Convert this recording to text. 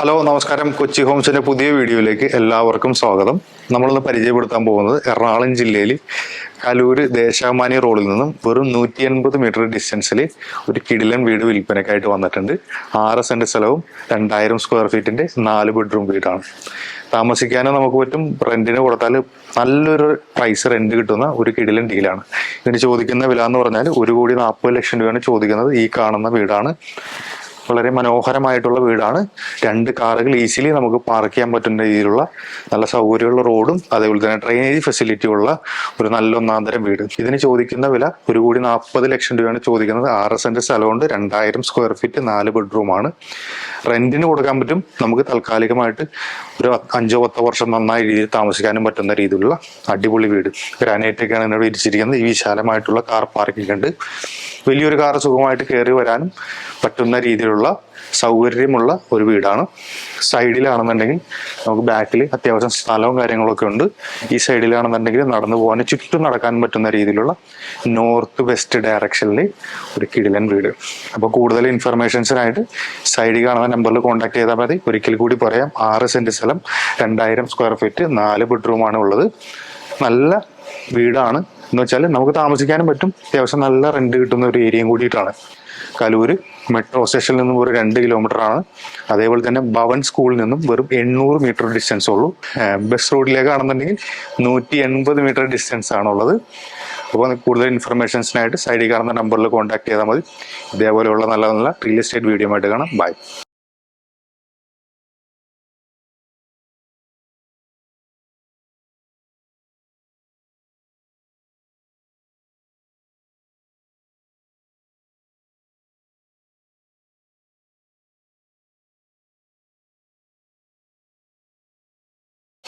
Hello നമസ്കാരം. കൊച്ചി ഹോംസിന്റെ പുതിയ വീഡിയോയിലേക്ക് എല്ലാവർക്കും സ്വാഗതം. നമ്മളിന്ന് പരിചയപ്പെടുത്താൻ പോകുന്നത് എറണാകുളം ജില്ലയിൽ കലൂര് ദേശാമാനി റോഡിൽ നിന്നും വെറും നൂറ്റി എൺപത് മീറ്റർ ഡിസ്റ്റൻസിൽ ഒരു കിടിലൻ വീട് വിൽപ്പനയ്ക്കായിട്ട് വന്നിട്ടുണ്ട്. ആറ് സെന്റ് സ്ഥലവും രണ്ടായിരം സ്ക്വയർ ഫീറ്റിന്റെ നാല് ബെഡ്റൂം വീടാണ്. താമസിക്കാനും നമുക്ക് പറ്റും. റെന്റിന് കൊടുത്താൽ നല്ലൊരു പ്രൈസ് റെന്റ് കിട്ടുന്ന ഒരു കിടിലൻ ഡീലാണ് ഇതിന് ചോദിക്കുന്ന വില എന്ന് പറഞ്ഞാൽ ഒരു കോടി നാൽപ്പത് ലക്ഷം രൂപയാണ് ചോദിക്കുന്നത് ഈ കാണുന്ന വീടാണ്. വളരെ മനോഹരമായിട്ടുള്ള വീടാണ്. രണ്ട് കാറുകൾ ഈസിലി നമുക്ക് പാർക്ക് ചെയ്യാൻ പറ്റുന്ന രീതിയിലുള്ള നല്ല സൗകര്യമുള്ള റോഡും അതേപോലെ തന്നെ ഡ്രെയിനേജ് ഫെസിലിറ്റി ഉള്ള ഒരു നല്ല ഒന്നാന്തരം വീട്. ഇതിന് ചോദിക്കുന്ന വില ഒരു കോടി നാൽപ്പത് ലക്ഷം രൂപയാണ് ചോദിക്കുന്നത്. ആറ് സെന്റ് സ്ഥലമുണ്ട് രണ്ടായിരം സ്ക്വയർ ഫീറ്റ് നാല് ബെഡ്റൂമാണ് റെന്റിന് കൊടുക്കാൻ പറ്റും. നമുക്ക് താൽക്കാലികമായിട്ട് ഒരു അഞ്ചോ പത്തോ വർഷം നന്നായി രീതിയിൽ താമസിക്കാനും പറ്റുന്ന രീതിയിലുള്ള അടിപൊളി വീട്. ഗ്രാനൈറ്റ് ഒക്കെയാണ് ഇവിടെ ഇരിച്ചിരിക്കുന്നത്. ഈ വിശാലമായിട്ടുള്ള കാർ പാർക്കിംഗ് ഉണ്ട് വലിയൊരു കാർ സുഖമായിട്ട് കയറി വരാനും പറ്റുന്ന രീതിയിലുള്ള സൗകര്യമുള്ള ഒരു വീടാണ്. സൈഡിലാണെന്നുണ്ടെങ്കിൽ നമുക്ക് ബാക്കിൽ അത്യാവശ്യം സ്ഥലവും കാര്യങ്ങളൊക്കെ ഉണ്ട്. ഈ സൈഡിലാണെന്നുണ്ടെങ്കിൽ നടന്നു പോകാൻ ചുറ്റും നടക്കാൻ പറ്റുന്ന രീതിയിലുള്ള നോർത്ത് വെസ്റ്റ് ഡയറക്ഷനിൽ ഒരു കിടിലൻ വീട്. അപ്പോൾ കൂടുതൽ ഇൻഫർമേഷൻസിനായിട്ട് സൈഡിൽ കാണുന്ന നമ്പറിൽ കോൺടാക്ട് ചെയ്താൽ മതി. ഒരിക്കൽ കൂടി പറയാം ആറ് സെന്റ് സ്ഥലം രണ്ടായിരം സ്ക്വയർ ഫീറ്റ് നാല് ബെഡ്റൂമാണ് ഉള്ളത്. നല്ല വീടാണ്. എന്ന് വെച്ചാൽ നമുക്ക് താമസിക്കാനും പറ്റും. അത്യാവശ്യം നല്ല റെന്റ് കിട്ടുന്ന ഒരു ഏരിയയും കൂടിയിട്ടാണ്. കലൂര് മെട്രോ സ്റ്റേഷനിൽ നിന്നും ഒരു രണ്ട് കിലോമീറ്റർ ആണ്. അതേപോലെ തന്നെ ഭവൻ സ്കൂളിൽ നിന്നും വെറും എണ്ണൂറ് മീറ്റർ ഡിസ്റ്റൻസ് ഉള്ളൂ. ബസ് റോഡിലേക്കാണെന്നുണ്ടെങ്കിൽ നൂറ്റി എൺപത് മീറ്റർ ഡിസ്റ്റൻസ് ആണുള്ളത് അപ്പോൾ കൂടുതൽ ഇൻഫർമേഷൻസിനായിട്ട് സൈഡിൽ കാണുന്ന നമ്പറിൽ കോൺടാക്ട് ചെയ്താൽ മതി. ഇതേപോലെയുള്ള നല്ല നല്ല റിയൽ എസ്റ്റേറ്റ് വീഡിയോ ആയിട്ട് കാണാം. ബൈ